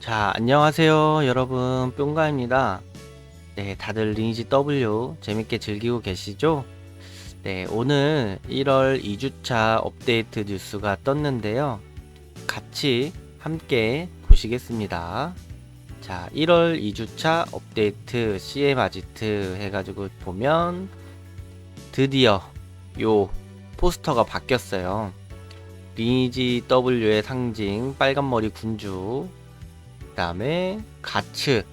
자, 안녕하세요, 여러분. 뿅가입니다. 네, 다들 리니지 W 재밌게 즐기고 계시죠? 네, 오늘 1월 2주차 업데이트 뉴스가 떴는데요. 같이 함께 보시겠습니다. 자, 1월 2주차 업데이트 CM 아지트 해가지고 보면 드디어 요 포스터가 바뀌었어요. 리니지 W의 상징 빨간머리 군주 그 다음에 가츠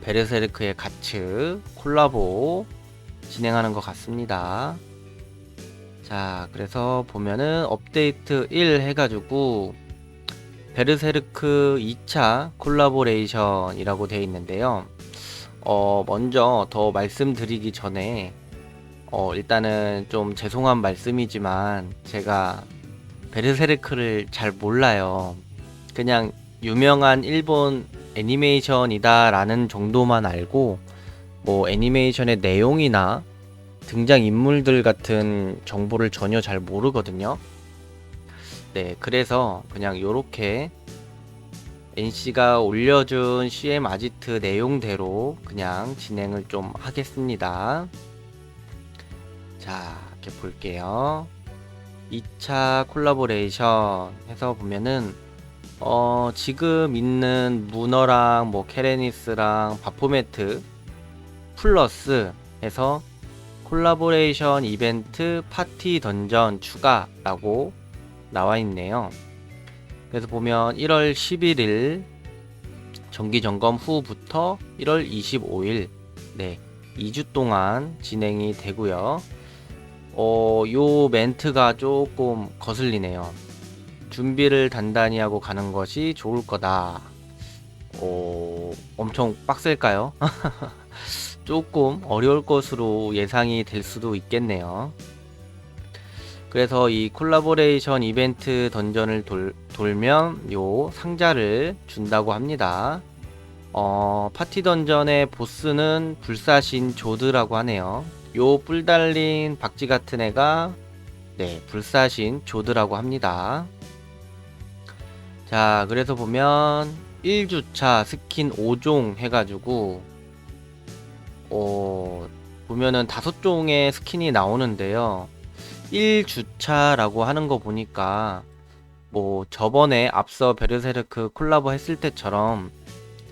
베르세르크의 가츠 콜라보 진행하는 것 같습니다. 자, 그래서 보면은 업데이트 1 해가지고 베르세르크 2차 콜라보레이션이라고 되어 있는데요. 어, 먼저 더 말씀드리기 전에 어, 일단은 좀 죄송한 말씀이지만 제가 베르세르크를 잘 몰라요. 그냥 유명한 일본 애니메이션이다라는 정도만 알고 뭐 애니메이션의 내용이나 등장 인물들 같은 정보를 전혀 잘 모르거든요. 네, 그래서 그냥 요렇게 NC가 올려준 CM 아지트 내용대로 그냥 진행을 좀 하겠습니다. 자, 이렇게 볼게요. 2차 콜라보레이션 해서 보면은 어, 지금 있는 문어랑 뭐 케레니스랑 바포메트 플러스 해서 콜라보레이션 이벤트 파티 던전 추가라고 나와 있네요. 그래서 보면 1월 11일 정기 점검 후부터 1월 25일 네, 2주 동안 진행이 되고요. 어, 요 멘트가 조금 거슬리네요. 준비를 단단히 하고 가는 것이 좋을 거다. 어, 엄청 빡셀까요? 조금 어려울 것으로 예상이 될 수도 있겠네요. 그래서 이 콜라보레이션 이벤트 던전을 돌, 돌면 요 상자를 준다고 합니다. 어, 파티 던전의 보스는 불사신 조드라고 하네요. 요 뿔 달린 박쥐 같은 애가 네, 불사신 조드라고 합니다. 자, 그래서 보면 1주차 스킨 5종 해가지고 어, 보면은 다섯 종의 스킨이 나오는데요. 1주차라고 하는 거 보니까 뭐 저번에 앞서 베르세르크 콜라보 했을 때처럼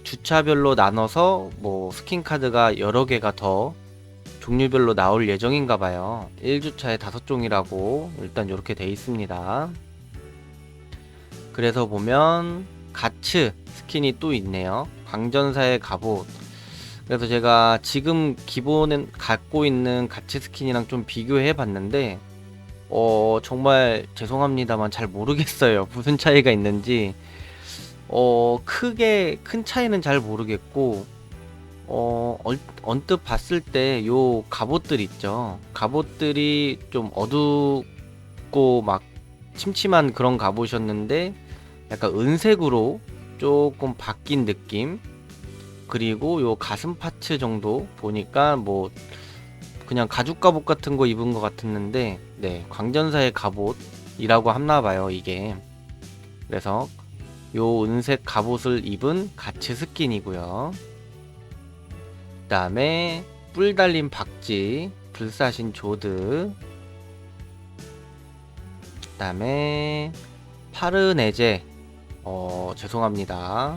주차별로 나눠서 뭐 스킨 카드가 여러 개가 더 종류별로 나올 예정인가 봐요. 1주차에 다섯 종이라고 일단 이렇게 돼 있습니다. 그래서 보면 가츠 스킨이 또 있네요. 광전사의 갑옷. 그래서 제가 지금 기본은 갖고 있는 가츠 스킨이랑 좀 비교해 봤는데 어 정말 죄송합니다만 잘 모르겠어요. 무슨 차이가 있는지 어 크게 큰 차이는 잘 모르겠고 어 얼, 언뜻 봤을 때 요 갑옷들 있죠. 갑옷들이 좀 어둡고 막 침침한 그런 갑옷이었는데 약간 은색으로 조금 바뀐 느낌. 그리고 요 가슴 파츠 정도 보니까 뭐 그냥 가죽 갑옷 같은 거 입은 것 같았는데 네 광전사의 갑옷이라고 했나 봐요 이게. 그래서 요 은색 갑옷을 입은 가츠 스킨이고요. 그 다음에 뿔 달린 박쥐 불사신 조드. 그 다음에 파르네제. 어 죄송합니다.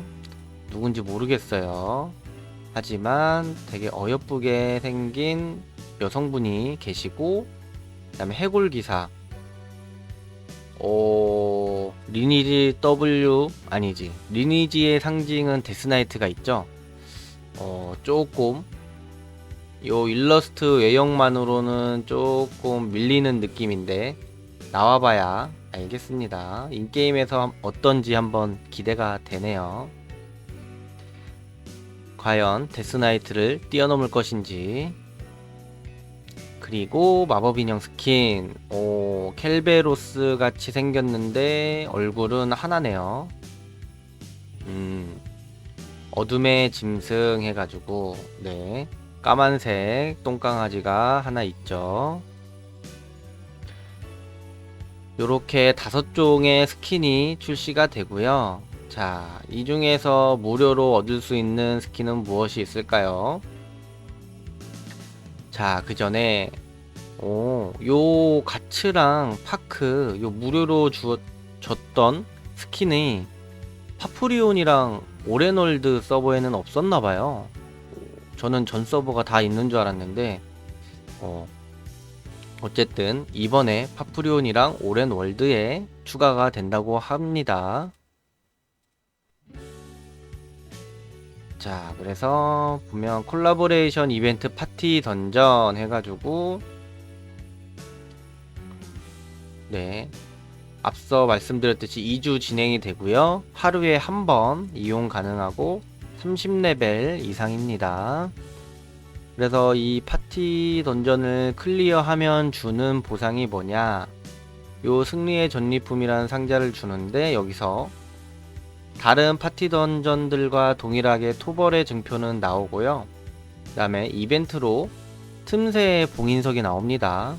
누군지 모르겠어요. 하지만 되게 어여쁘게 생긴 여성분이 계시고 그 다음에 해골 기사. 어 리니지 W 아니지. 리니지의 상징은 데스나이트가 있죠? 어 조금 요 일러스트 외형만으로는 조금 밀리는 느낌인데 나와봐야 알겠습니다. 인게임에서 어떤지 한번 기대가 되네요. 과연 데스나이트를 뛰어넘을 것인지. 그리고 마법 인형 스킨. 오 켈베로스 같이 생겼는데 얼굴은 하나네요. 음 어둠의 짐승 해가지고 네 까만색 똥강아지가 하나 있죠 요렇게 다섯 종의 스킨이 출시가 되고요 자, 이 중에서 무료로 얻을 수 있는 스킨은 무엇이 있을까요? 자, 그 전에, 오, 요 가츠랑 파크, 요 무료로 주, 줬던 스킨이 파프리온이랑 오레놀드 서버에는 없었나봐요. 저는 전 서버가 다 있는 줄 알았는데, 어, 어쨌든 이번에 파프리온이랑 오렌월드에 추가가 된다고 합니다. 자, 그래서 보면 콜라보레이션 이벤트 파티 던전 해가지고 네. 앞서 말씀드렸듯이 2주 진행이 되고요. 하루에 한 번 이용 가능하고 30레벨 이상입니다. 그래서 이 파티 던전을 클리어하면 주는 보상이 뭐냐? 요 승리의 전리품이라는 상자를 주는데 여기서 다른 파티 던전들과 동일하게 토벌의 증표는 나오고요. 그 다음에 이벤트로 틈새 봉인석이 나옵니다.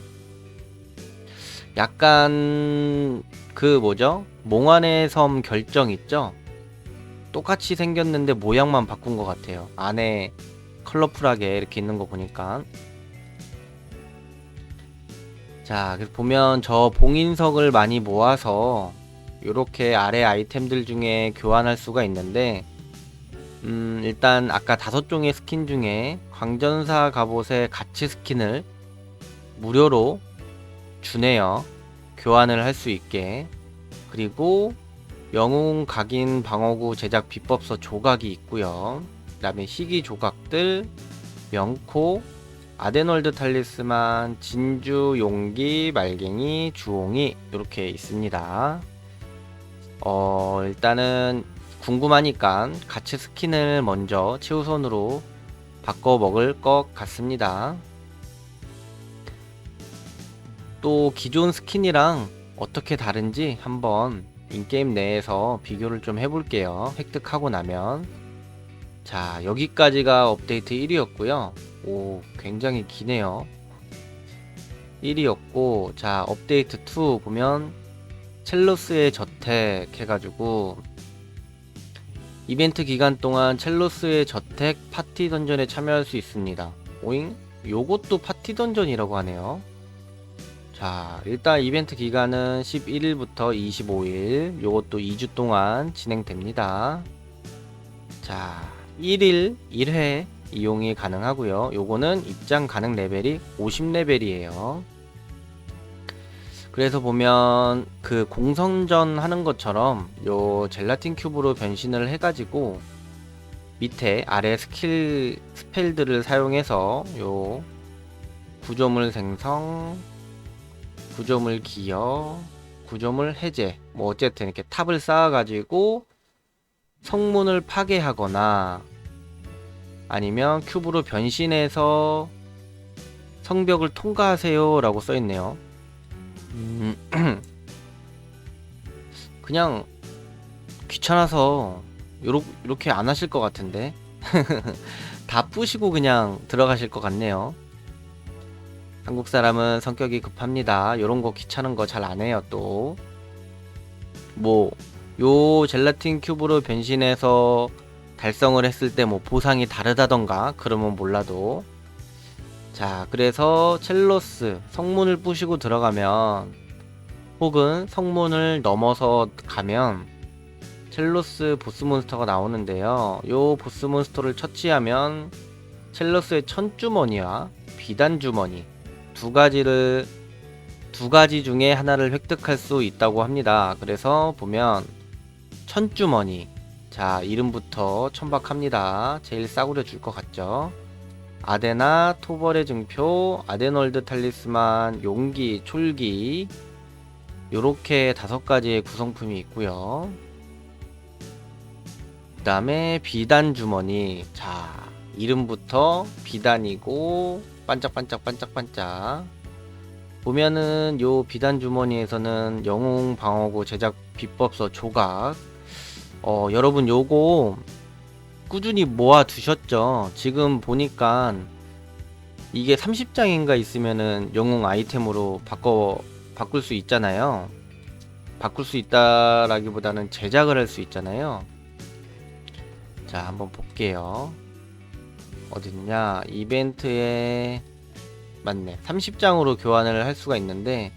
약간 그 뭐죠? 몽환의 섬 결정 있죠? 똑같이 생겼는데 모양만 바꾼 것 같아요. 안에 컬러풀하게 이렇게 있는 거 보니까. 자 그래서 보면 저 봉인석을 많이 모아서 이렇게 아래 아이템들 중에 교환할 수가 있는데 음 일단 아까 다섯 종의 스킨 중에 광전사 갑옷의 가치 스킨을 무료로 주네요. 교환을 할 수 있게. 그리고 영웅 각인 방어구 제작 비법서 조각이 있고요 그 다음에 희귀 조각들 명코 아데놀드 탈리스만 진주 용기 말갱이 주홍이 이렇게 있습니다. 어 일단은 궁금하니까 가치 스킨을 먼저 최우선으로 바꿔 먹을 것 같습니다. 또 기존 스킨이랑 어떻게 다른지 한번 인게임 내에서 비교를 좀 해볼게요. 획득하고 나면 자 여기까지가 업데이트 1위였고요. 오 굉장히 기네요. 1위였고 자 업데이트 2 보면 첼로스의 저택 해가지고 이벤트 기간 동안 첼로스의 저택 파티 던전에 참여할 수 있습니다. 오잉? 요것도 파티 던전이라고 하네요. 자 일단 이벤트 기간은 11일부터 25일. 요것도 2주 동안 진행됩니다. 자 1일 1회 이용이 가능하고요. 요거는 입장 가능 레벨이 50레벨이에요. 그래서 보면 그 공성전 하는 것처럼 요 젤라틴 큐브로 변신을 해가지고 밑에 아래 스킬 스펠들을 사용해서 요 구조물 생성 구조물 기어, 구조물 해제, 뭐 어쨌든 이렇게 탑을 쌓아가지고 성문을 파괴하거나 아니면 큐브로 변신해서 성벽을 통과하세요 라고 써있네요. 음, 그냥 귀찮아서 요러, 이렇게 안 하실 것 같은데 다 부시고 그냥 들어가실 것 같네요. 한국 사람은 성격이 급합니다. 요런 거 귀찮은 거 잘 안 해요, 또. 뭐, 요 젤라틴 큐브로 변신해서 달성을 했을 때 뭐 보상이 다르다던가, 그러면 몰라도. 자, 그래서 첼로스, 성문을 부시고 들어가면, 혹은 성문을 넘어서 가면, 첼로스 보스 몬스터가 나오는데요. 요 보스 몬스터를 처치하면, 첼로스의 천주머니와 비단주머니, 두 가지를 두 가지 중에 하나를 획득할 수 있다고 합니다. 그래서 보면 천주머니 자 이름부터 천박합니다. 제일 싸구려 줄 것 같죠? 아데나 토벌의 증표 아데널드 탈리스만 용기 촐기 요렇게 다섯 가지의 구성품이 있고요. 그 다음에 비단 주머니 자 이름부터 비단이고 반짝반짝 반짝반짝 보면은 요 비단 주머니에서는 영웅 방어구 제작 비법서 조각 어 여러분 요거 꾸준히 모아 두셨죠 지금 보니까 이게 30장인가 있으면은 영웅 아이템으로 바꿔 바꿀 수 있잖아요 바꿀 수 있다라기보다는 제작을 할 수 있잖아요. 자, 한번 볼게요. 어딨냐? 이벤트에 맞네. 30장으로 교환을 할 수가 있는데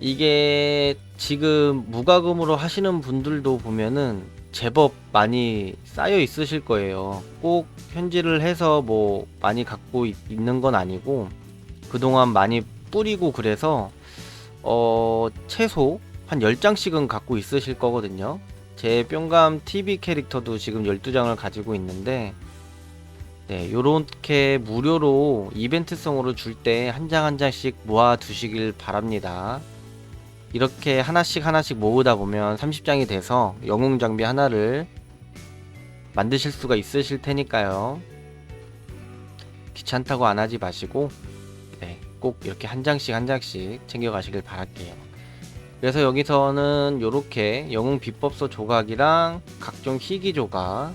이게 지금 무과금으로 하시는 분들도 보면은 제법 많이 쌓여 있으실 거예요. 꼭 현질을 해서 뭐 많이 갖고 있, 있는 건 아니고 그동안 많이 뿌리고 그래서 어 최소 한 10장씩은 갖고 있으실 거거든요. 제 뿅감 TV 캐릭터도 지금 12장을 가지고 있는데 네, 요렇게 무료로 이벤트성으로 줄 때 한 장한 장씩 모아 두시길 바랍니다. 이렇게 하나씩 하나씩 모으다 보면 30장이 돼서 영웅 장비 하나를 만드실 수가 있으실 테니까요. 귀찮다고 안 하지 마시고 네, 꼭 이렇게 한 장씩 한 장씩 챙겨 가시길 바랄게요. 그래서 여기서는 요렇게 영웅 비법서 조각이랑 각종 희귀 조각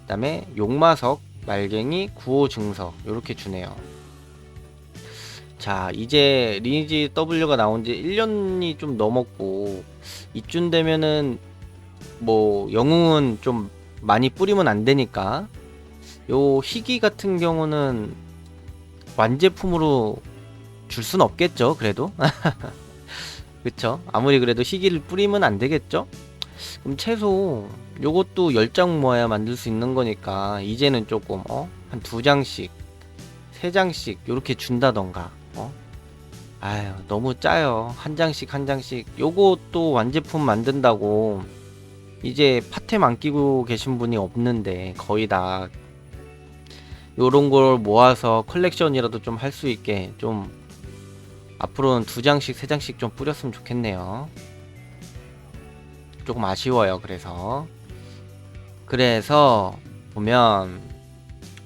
그다음에 용마석 말갱이 구호 증서 이렇게 주네요. 자 이제 리니지 W가 나온 지 1년이 좀 넘었고 이쯤 되면은 뭐 영웅은 좀 많이 뿌리면 안 되니까 요 희귀 같은 경우는 완제품으로 줄 순 없겠죠 그래도? 그쵸? 아무리 그래도 희귀를 뿌리면 안 되겠죠? 그럼 최소 요것도 10장 모아야 만들 수 있는 거니까 이제는 조금 어? 한 두 장씩 세 장씩 요렇게 준다던가 어? 아유 너무 짜요. 한 장씩 한 장씩. 요것도 완제품 만든다고. 이제 파템 안 끼고 계신 분이 없는데 거의 다 요런 걸 모아서 컬렉션이라도 좀 할 수 있게 좀 앞으로는 두 장씩 세 장씩 좀 뿌렸으면 좋겠네요. 조금 아쉬워요 그래서. 그래서 보면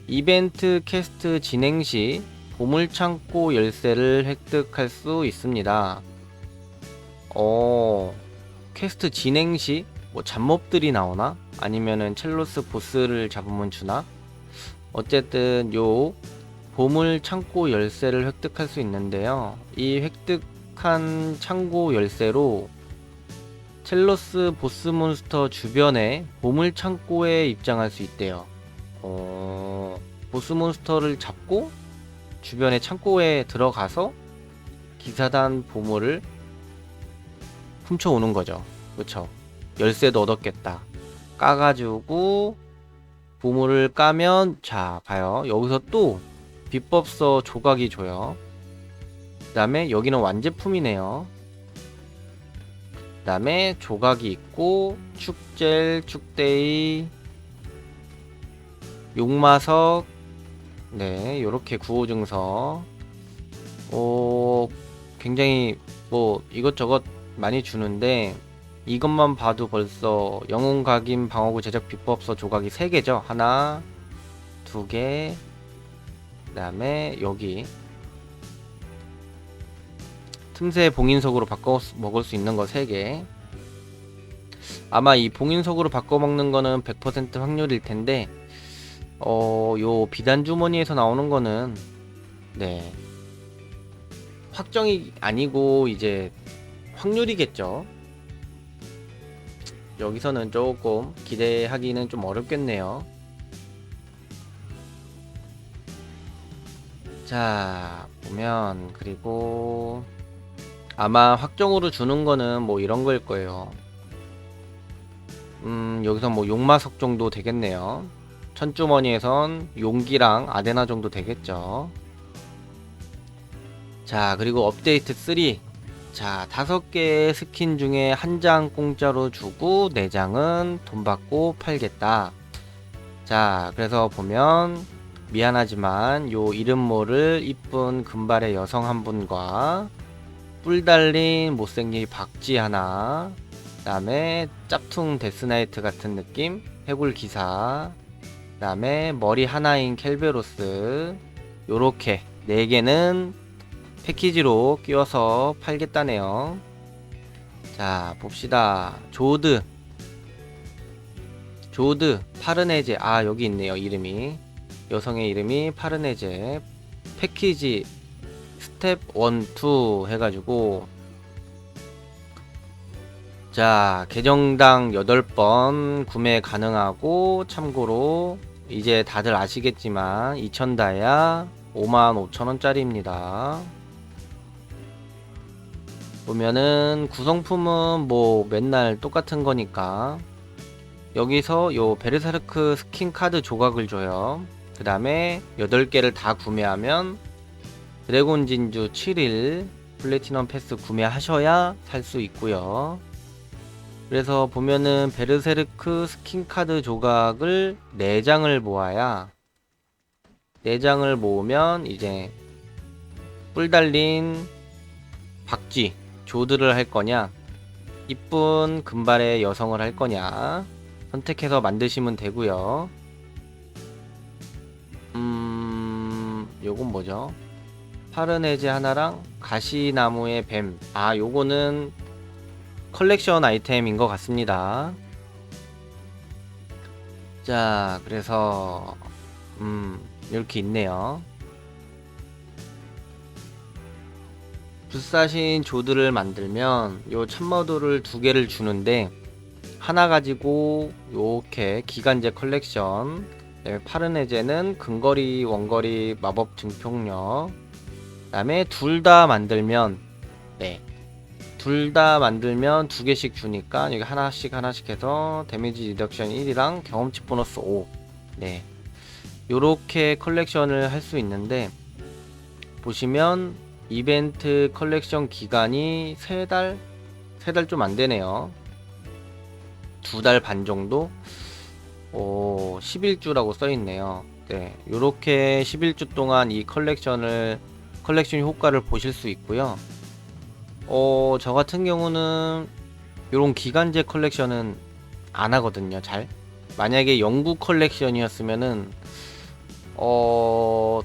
이벤트 캐스트 진행 시 보물창고 열쇠를 획득할 수 있습니다. 어, 퀘스트 진행 시 뭐 잡몹들이 나오나? 아니면은 첼로스 보스를 잡으면 주나? 어쨌든 요 보물 창고 열쇠를 획득할 수 있는데요. 이 획득한 창고 열쇠로 첼로스 보스 몬스터 주변에 보물 창고에 입장할 수 있대요. 어, 보스 몬스터를 잡고 주변의 창고에 들어가서 기사단 보물을 훔쳐오는 거죠. 그쵸? 열쇠도 얻었겠다. 까가지고 보물을 까면 자 봐요. 여기서 또 비법서 조각이 줘요. 그 다음에 여기는 완제품이네요. 그 다음에 조각이 있고 축젤, 축데이, 용마석 네 요렇게 구호 증서. 오 굉장히 뭐 이것저것 많이 주는데 이것만 봐도 벌써 영웅 각인 방어구 제작 비법서 조각이 3개죠. 하나 두 개 그 다음에 여기. 틈새 봉인석으로 바꿔 먹을 수 있는 거 3개. 아마 이 봉인석으로 바꿔 먹는 거는 100% 확률일 텐데 어, 요 비단 주머니에서 나오는 거는 네. 확정이 아니고 이제 확률이겠죠. 여기서는 조금 기대하기는 좀 어렵겠네요. 자, 보면 그리고 아마 확정으로 주는 거는 뭐 이런 거일 거예요. 음, 여기서 뭐 용마석 정도 되겠네요. 천주머니에선 용기랑 아데나 정도 되겠죠. 자, 그리고 업데이트 3. 자, 다섯 개의 스킨 중에 한 장 공짜로 주고 네 장은 돈 받고 팔겠다. 자, 그래서 보면 미안하지만 요 이름 모를 이쁜 금발의 여성 한 분과 뿔 달린 못생긴 박쥐 하나, 그다음에 짭퉁 데스나이트 같은 느낌 해골 기사, 그 다음에 머리 하나인 켈베로스. 요렇게 4개는 패키지로 끼워서 팔겠다네요. 자 봅시다. 조드. 조드 파르네제. 아 여기 있네요 이름이. 여성의 이름이 파르네제. 패키지 스텝 1, 2 해가지고. 자, 계정당 8번 구매 가능하고 참고로 이제 다들 아시겠지만 2000다야 55,000원짜리입니다. 보면은 구성품은 뭐 맨날 똑같은 거니까 여기서 요 베르사르크 스킨 카드 조각을 줘요. 그 다음에 8개를 다 구매하면 드래곤 진주 7일 플래티넘 패스 구매하셔야 살 수 있고요. 그래서 보면은 베르세르크 스킨 카드 조각을 4장을 모아야 4장을 모으면 이제 뿔 달린 박쥐 조드를 할 거냐 이쁜 금발의 여성을 할 거냐 선택해서 만드시면 되고요. 음, 요건 뭐죠? 파르네제 하나랑 가시나무의 뱀. 아, 요거는 컬렉션 아이템인 것 같습니다. 자, 그래서 음, 이렇게 있네요. 불사신 조드를 만들면 요 참머도를 두 개를 주는데 하나 가지고 요렇게 기간제 컬렉션 네, 파르네제는 근거리 원거리 마법 증폭력 그 다음에 둘 다 만들면 네. 둘 다 만들면 두 개씩 주니까 여기 하나씩 하나씩 해서 데미지 리덕션 1이랑 경험치 보너스 5. 네. 요렇게 컬렉션을 할 수 있는데 보시면 이벤트 컬렉션 기간이 3달 3달 좀 안 되네요. 두달반 정도? 오, 11주라고 써 있네요. 네. 요렇게 11주 동안 이 컬렉션을 컬렉션 효과를 보실 수 있고요. 어, 저 같은 경우는 요런 기간제 컬렉션은 안 하거든요, 잘. 만약에 영구 컬렉션이었으면은 어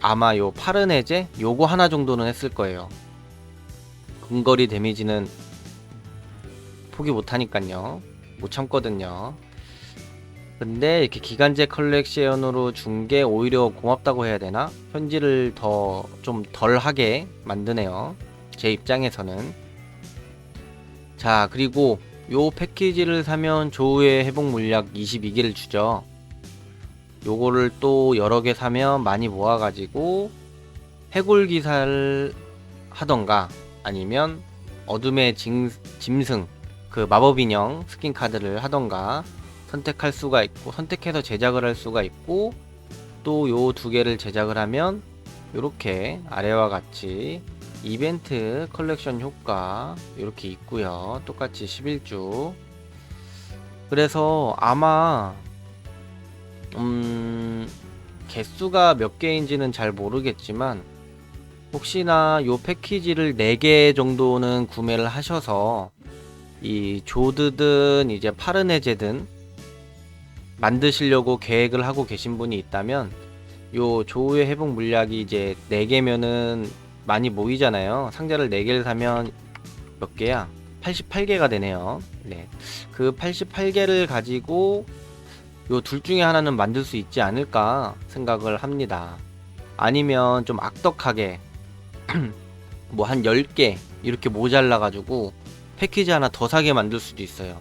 아마 요 파르네제 요거 하나 정도는 했을 거예요. 근거리 데미지는 포기 못 하니까요. 못 참거든요. 근데 이렇게 기간제 컬렉션으로 준 게 오히려 고맙다고 해야 되나? 현질을 더좀 덜하게 만드네요. 제 입장에서는. 자, 그리고 요 패키지를 사면 조우의 회복 물약 22개를 주죠. 요거를 또 여러 개 사면 많이 모아가지고 해골 기사를 하던가 아니면 어둠의 징, 짐승 그 마법 인형 스킨 카드를 하던가 선택할 수가 있고 선택해서 제작을 할 수가 있고 또 요 두 개를 제작을 하면 이렇게 아래와 같이 이벤트 컬렉션 효과 이렇게 있고요. 똑같이 11주. 그래서 아마 음 개수가 몇 개인지는 잘 모르겠지만 혹시나 요 패키지를 4개 정도는 구매를 하셔서 이 조드든 이제 파르네제든 만드시려고 계획을 하고 계신 분이 있다면 요 조우의 회복 물약이 이제 4개면은 많이 모이잖아요. 상자를 4개를 사면 몇 개야? 88개가 되네요. 네. 그 88개를 가지고 요 둘 중에 하나는 만들 수 있지 않을까 생각을 합니다. 아니면 좀 악덕하게 뭐 한 10개 이렇게 모자라 가지고 패키지 하나 더 사게 만들 수도 있어요.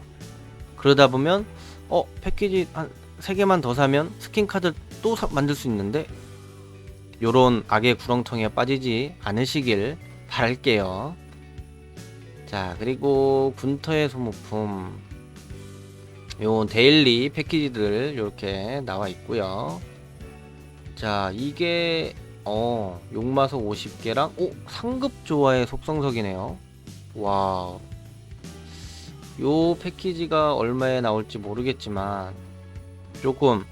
그러다 보면 어 패키지 한 3개만 더 사면 스킨 카드 또 사- 만들 수 있는데 요런 악의 구렁텅이에 빠지지 않으시길 바랄게요. 자 그리고 군터의 소모품 요 데일리 패키지들 이렇게 나와 있고요. 자 이게 어 용마석 50개랑 오 상급 조화의 속성석이네요. 와우 요 패키지가 얼마에 나올지 모르겠지만 조금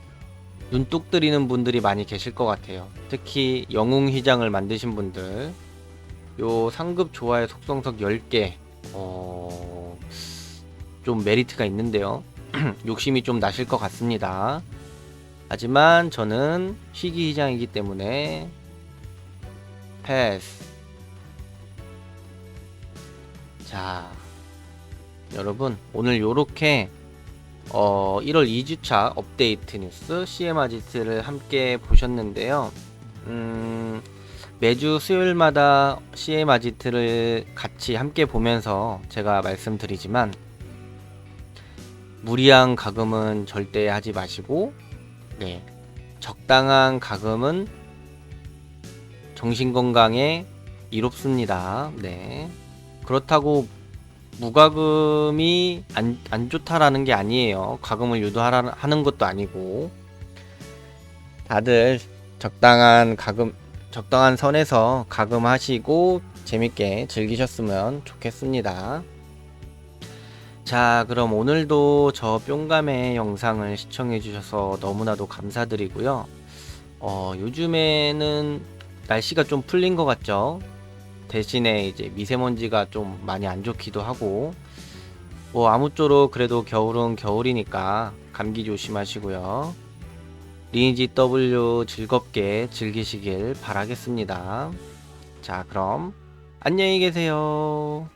눈독 들이는 분들이 많이 계실 것 같아요. 특히 영웅 휘장을 만드신 분들 요 상급 조화의 속성석 10개 어... 좀 메리트가 있는데요. 욕심이 좀 나실 것 같습니다. 하지만 저는 희귀 휘장이기 때문에 패스. 자, 여러분 오늘 요렇게 어, 1월 2주차 업데이트 뉴스 CM 아지트를 함께 보셨는데요. 음, 매주 수요일마다 CM 아지트를 같이 함께 보면서 제가 말씀드리지만 무리한 가금은 절대 하지 마시고 네. 적당한 가금은 정신 건강에 이롭습니다. 네. 그렇다고 무가금이 안, 안 좋다라는 게 아니에요. 가금을 유도하라 하는 것도 아니고 다들 적당한 가금 적당한 선에서 가금하시고 재밌게 즐기셨으면 좋겠습니다. 자, 그럼 오늘도 저 뿅감의 영상을 시청해 주셔서 너무나도 감사드리고요. 어, 요즘에는 날씨가 좀 풀린 것 같죠? 대신에 이제 미세먼지가 좀 많이 안 좋기도 하고, 뭐 아무쪼록 그래도 겨울은 겨울이니까 감기 조심하시고요. 리니지 W 즐겁게 즐기시길 바라겠습니다. 자, 그럼 안녕히 계세요.